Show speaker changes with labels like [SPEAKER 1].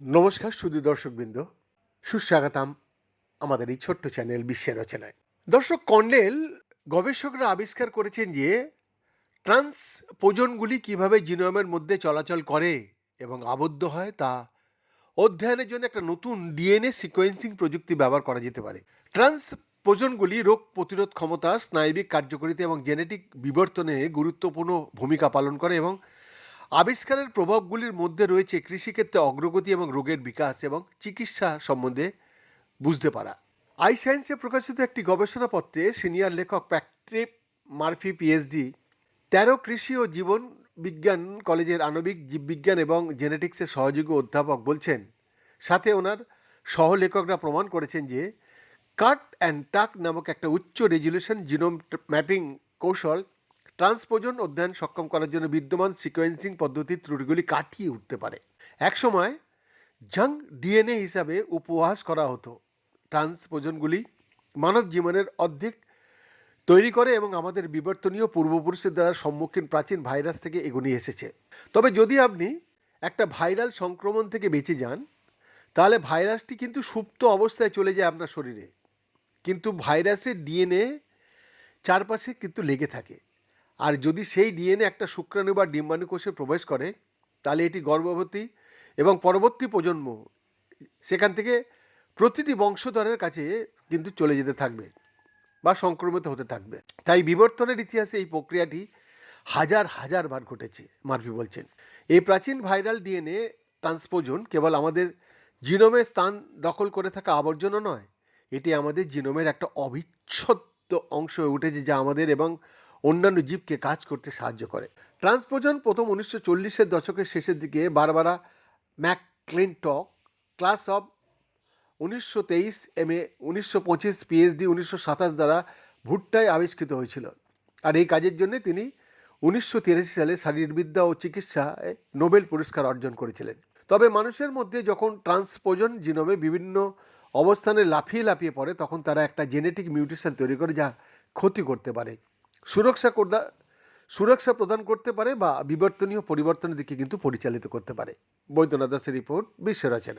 [SPEAKER 1] নমস্কার সুদী দর্শকবৃন্দ, সুস্বাগতম আমাদের এই ছোট্ট চ্যানেল বিশ্বের রচনায়। দর্শক, কর্নেল গবেষকরা আবিষ্কার করেছেন যে, ট্রান্সপোজনগুলি কীভাবে জিনোমের মধ্যে চলাচল করে এবং আবদ্ধ হয় তা অধ্যয়নের জন্য একটা নতুন ডিএনএ সিকোয়েন্সিং প্রযুক্তি ব্যবহার করা যেতে পারে। ট্রান্সপোজনগুলি রোগ প্রতিরোধ ক্ষমতা, স্নায়বিক কার্যকারিতা এবং জেনেটিক বিবর্তনে গুরুত্বপূর্ণ ভূমিকা পালন করে এবং আবিষ্কারের প্রভাবগুলির মধ্যে রয়েছে কৃষিক্ষেত্রে অগ্রগতি এবং রোগের বিকাশ এবং চিকিৎসা সম্বন্ধে বুঝতে পারা। আই সায়েন্সে প্রকাশিত একটি গবেষণাপত্রে সিনিয়র লেখক প্যাট্রিক মার্ফি, পিএইচডি, তেরো কৃষি ও জীবন বিজ্ঞান কলেজের আণবিক জীববিজ্ঞান এবং জেনেটিক্সের সহযোগী অধ্যাপক বলছেন। সাথে ওনার সহলেখকরা প্রমাণ করেছেন যে কাট অ্যান্ড টাক নামক একটা উচ্চ রেজুলেশন জিনোম ম্যাপিং কৌশল ট্রান্সপোজন অধ্যয়ন সক্ষম করার জন্য বিদ্যমান সিকোয়েন্সিং পদ্ধতির ত্রুটিগুলি কাটিয়ে উঠতে পারে। একসময় জাং ডিএনএ হিসাবে উপহাস করা হতো। ট্রান্সপোজনগুলি মানব জীবনের অর্ধেক তৈরি করে এবং আমাদের বিবর্তনীয় পূর্বপুরুষের দ্বারা সম্মুখীন প্রাচীন ভাইরাস থেকে এগুলি এসেছে। তবে যদি আপনি একটা ভাইরাল সংক্রমণ থেকে বেঁচে যান, তাহলে ভাইরাসটি কিন্তু সুপ্ত অবস্থায় চলে যায় আপনার শরীরে। কিন্তু ভাইরাসের ডিএনএ চারপাশে কিন্তু লেগে থাকে। আর যদি সেই ডিএনএ একটা শুক্রাণু বা ডিম্বাণু কোষে প্রবেশ করে, তাহলে এটি গর্ভবতী এবং পরবর্তী প্রজন্ম সেখান থেকে প্রতিটি বংশধরের কাছে কিন্তু চলে যেতে থাকবে বা সংক্রমিত হতে থাকবে। তাই বিবর্তনের ইতিহাসে এই প্রক্রিয়াটি হাজার হাজার বার ঘটেছে, মার্ফি বলছেন। এই প্রাচীন ভাইরাল ডিএনএ ট্রান্সপোজন কেবল আমাদের জিনোমে স্থান দখল করে থাকা আবর্জনা নয় এটি আমাদের জিনোমের একটা অবিচ্ছেদ্য অংশ হয়ে উঠেছে যা আমাদের এবং অন্যান্য জীবকে কাজ করতে সাহায্য করে। ট্রান্সপোজন প্রথম উনিশশো চল্লিশের দশকের শেষের দিকে বারবারা ম্যাকক্লিনটক, ক্লাস অফ উনিশশো তেইশ এম এ, উনিশশো পঁচিশ পিএইচডি, উনিশশো সাতাশ দ্বারা ভুট্টায় আবিষ্কৃত হয়েছিল। আর এই কাজের জন্য তিনি উনিশশো তিরাশি সালে শারীরবিদ্যা ও চিকিৎসায় নোবেল পুরস্কার অর্জন করেছিলেন। তবে মানুষের মধ্যে যখন ট্রান্সপোজন জিনোমে বিভিন্ন অবস্থানে লাফিয়ে লাফিয়ে পড়ে, তখন তারা একটা জেনেটিক মিউটেশন তৈরি করে যা ক্ষতি করতে পারে। সুরক্ষা করদা, সুরক্ষা প্রদান করতে পারে বা বিবর্তনীয় পরিবর্তনের দিকে কিন্তু পরিচালিত করতে পারে। বৈদ্যনাথ দাসের রিপোর্ট, বিশ্ব